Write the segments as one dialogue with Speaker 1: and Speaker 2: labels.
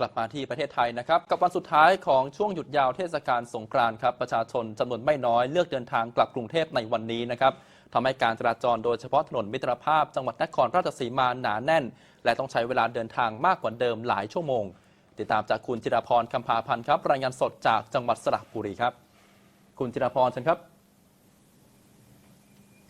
Speaker 1: กลับมาที่ประเทศไทยนะครับ กับวันสุดท้ายของช่วงหยุดยาวเทศกาลสงกรานต์ครับประชาชนจำนวนไม่น้อยเลือกเดินทางกลับกรุงเทพในวันนี้นะครับทำให้การจราจรโดยเฉพาะถนนมิตรภาพจังหวัดนครราชสีมาหนาแน่น และต้องใช้เวลาเดินทางมากกว่าเดิมหลายชั่วโมง ติดตามจากคุณจิรพรคำพาพันธ์ครับรายงานสดจากจังหวัดสระบุรีครับ คุณจิรพรเชิญครับ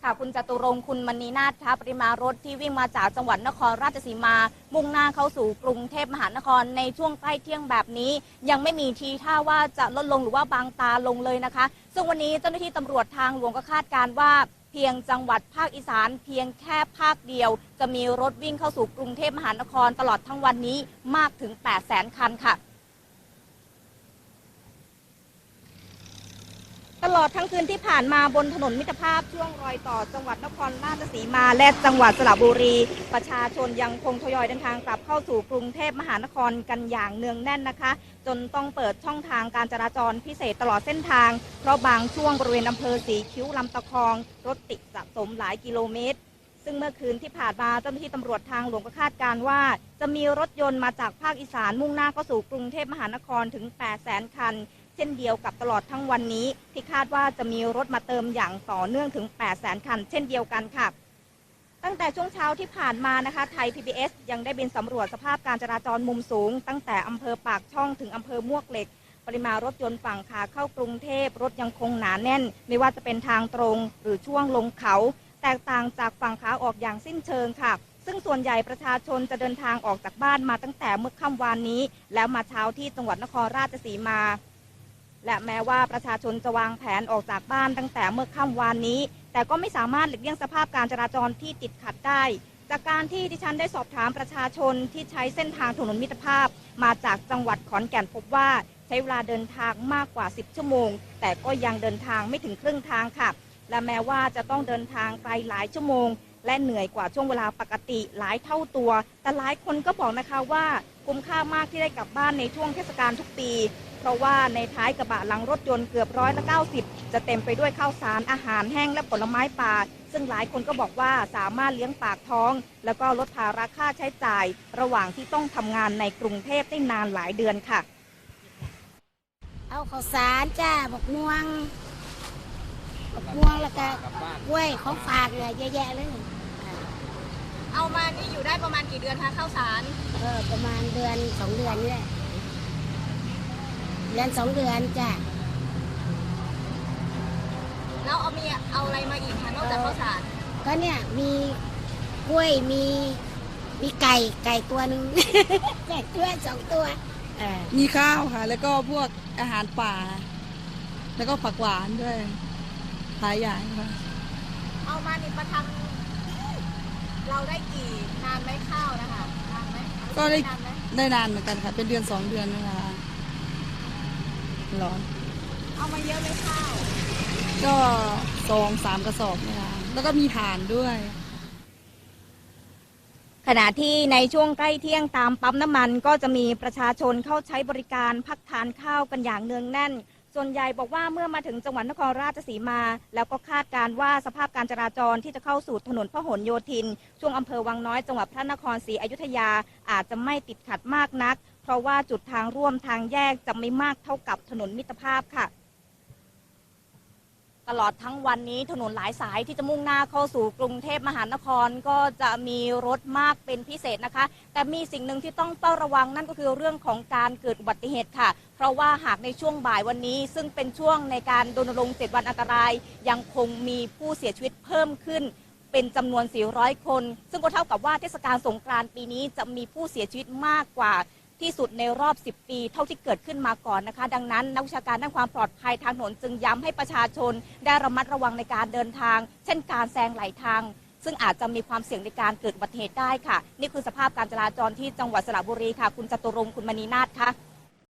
Speaker 2: ค่ะคุณจตุรงคุณมณีนาถคะปริมาณรถที่วิ่งมาจากจังหวัดนครราชสีมา มุ่งหน้าเข้าสู่กรุงเทพมหานครในช่วงใกล้เที่ยงแบบนี้ ยังไม่มีทีท่าว่าจะลดลงหรือว่าบางตาลงเลยนะคะ ซึ่งวันนี้เจ้าหน้าที่ตำรวจทางหลวงก็คาดการว่าเพียงจังหวัดภาคอีสานเพียงแค่ภาคเดียว จะมีรถวิ่งเข้าสู่กรุงเทพมหานครตลอดทั้งวันนี้มากถึง 8 0 0 0 0 0 คันค่ะ ลอดทั้งคืนที่ผ่านมาบนถนนมิตรภาพช่วงรอยต่อจังหวัดนครราชสีมาและจังหวัดสระบุรี ประชาชนยังคงทยอยเดินทางกลับเข้าสู่กรุงเทพมหานครกันอย่างเนืองแน่นนะคะ จนต้องเปิดช่องทางการจราจรพิเศษตลอดเส้นทาง เพราะบางช่วงบริเวณอำเภอสีคิ้วลำตะคอง รถติดสะสมหลายกิโลเมตรซึ่งเมื่อคืนที่ผ่านมาเจ้าหน้าที่ตำรวจทางหลวงก็คาดการว่า จะมีรถยนต์มาจากภาคอีสานมุ่งหน้าเข้าสู่กรุงเทพมหานครถึง 8 0 0 0 0 0 คัน เช่นเดียวกับตลอดทั้งวันนี้ ที่คาดว่าจะมีรถมาเติมอย่างต่อเนื่องถึง 8 0 0 0 0คัน เช่นเดียวกันค่ะ ตั้งแต่ช่วงเช้าที่ผ่านมานะคะไทย PBS ยังได้บินสำรวจสภาพการจราจรมุมสูง ตั้งแต่อำเภอปากช่องถึงอำเภอมวกเหล็ก ปริมาณรถยนต์ฝั่งขาเข้ากรุงเทพรถยังคงหนาแน่น ไม่ว่าจะเป็นทางตรง หรือช่วงลงเขา แตกต่างจากฝั่งขาออกอย่างสิ้นเชิงค่ะซึ่งส่วนใหญ่ประชาชนจะเดินทางออกจากบ้านมาตั้งแต่เมื่อค่ำวานนี้ แล้วมาเช้าที่จังหวัดนครราชสีมา และแม้ว่าประชาชนจะวางแผนออกจากบ้านตั้งแต่เมื่อค่ำวานนี้ แต่ก็ไม่สามารถหลีกเลี่ยงสภาพการจราจรที่ติดขัดได้ จากการที่ดิฉันได้สอบถามประชาชนที่ใช้เส้นทางถนนมิตรภาพ มาจากจังหวัดขอนแก่นพบว่าใช้เวลาเดินทางมากกว่า 10 ชั่วโมง แต่ก็ยังเดินทางไม่ถึงครึ่งทางค่ะ และแม้ว่าจะต้องเดินทางไกลหลายชั่วโมง และเหนื่อยกว่าช่วงเวลาปกติหลายเท่าตัว แต่หลายคนก็บอกนะคะว่า คุ้มค่ามากที่ได้กลับบ้านในช่วงเทศกาลทุกปี เพราะว่าในท้ายกระบะหลังรถยนต์เกือบร้อยละ90 จะเต็มไปด้วยข้าวสารอาหารแห้งและผลไม้ป่า ซึ่งหลายคนก็บอกว่าสามารถเลี้ยงปากท้อง แล้วก็ลดภาระค่าใช้จ่าย ระหว่างที่ต้องทำงานในกรุงเทพได้นานหลายเดือนค่ะ
Speaker 3: เอาข้าวสารจ้าบักม่วงบักม่วงแล้วก็กล้วยของฝากเลยเยอะแยะเลย
Speaker 2: เอามานี่อยู่ได้ประมาณกี่เดือนคะข้าวสาร
Speaker 3: เออประมาณเดือนสองเดือนนี่แหละเดือนสองเดือนจ้า
Speaker 2: แล้วเอามีเอาอะไรมาอีกคะนอกจากข้าวสาร
Speaker 3: ก็เนี่ยมีกล้วยมีมีไก่ไก่ตัวหนึ่งไก่ตัวสองตัวเออ
Speaker 4: มีข้าวค่ะ แล้วก็พวกอาหารป่า แล้วก็ผักหวานด้วยหลายอย่างค่ะ
Speaker 2: เอามานี่ประทัง เราได้กี่นานไหมข้าวนะคะนานไหม
Speaker 4: ก็ได้
Speaker 2: นานไหม
Speaker 4: ได้นานเหมือนกันค่ะ เป็นเดือนสองเดือนนะคะร้อน
Speaker 2: เอามาเยอะไหมข้าว
Speaker 4: ก็สองสามกระสอบนะคะแล้วก็มีถ่านด้วย
Speaker 2: ขณะที่ในช่วงใกล้เที่ยงตามปั๊มน้ำมันก็จะมีประชาชนเข้าใช้บริการพักทานข้าวกันอย่างเนืองแน่น ส่วนใหญ่บอกว่าเมื่อมาถึงจังหวัดนครราชสีมา แล้วก็คาดการว่าสภาพการจราจรที่จะเข้าสู่ถนนพหลโยธิน ช่วงอำเภอวังน้อยจังหวัดพระนครศรีอยุธยาอาจจะไม่ติดขัดมากนัก เพราะว่าจุดทางร่วมทางแยกจะไม่มากเท่ากับถนนมิตรภาพค่ะ ตลอดทั้งวันนี้ถนนหลายสายที่จะมุ่งหน้าเข้าสู่กรุงเทพมหานครก็จะมีรถมากเป็นพิเศษนะคะ แต่มีสิ่งหนึ่งที่ต้องเฝ้าระวังนั่นก็คือเรื่องของการเกิดอุบัติเหตุค่ะ เพราะว่าหากในช่วงบ่ายวันนี้ ซึ่งเป็นช่วงในการรณรงค์7วันอันตราย ยังคงมีผู้เสียชีวิตเพิ่มขึ้นเป็นจำนวน 400 คน ซึ่งก็เท่ากับว่าเทศกาลสงกรานต์ปีนี้จะมีผู้เสียชีวิตมากกว่า ที่สุดในรอบ 10 ปี เท่าที่เกิดขึ้นมาก่อนนะคะ ดังนั้น นักวิชาการด้านความปลอดภัยทางถนนจึงย้ำให้ประชาชนได้ระมัดระวังในการเดินทาง เช่นการแซงไหลทาง ซึ่งอาจจะมีความเสี่ยงในการเกิดอุบัติเหตุได้ค่ะ นี่คือสภาพการจราจรที่จังหวัดสระบุรีค่ะ คุณจตุรงค์คุณมณีนาฏค่ะ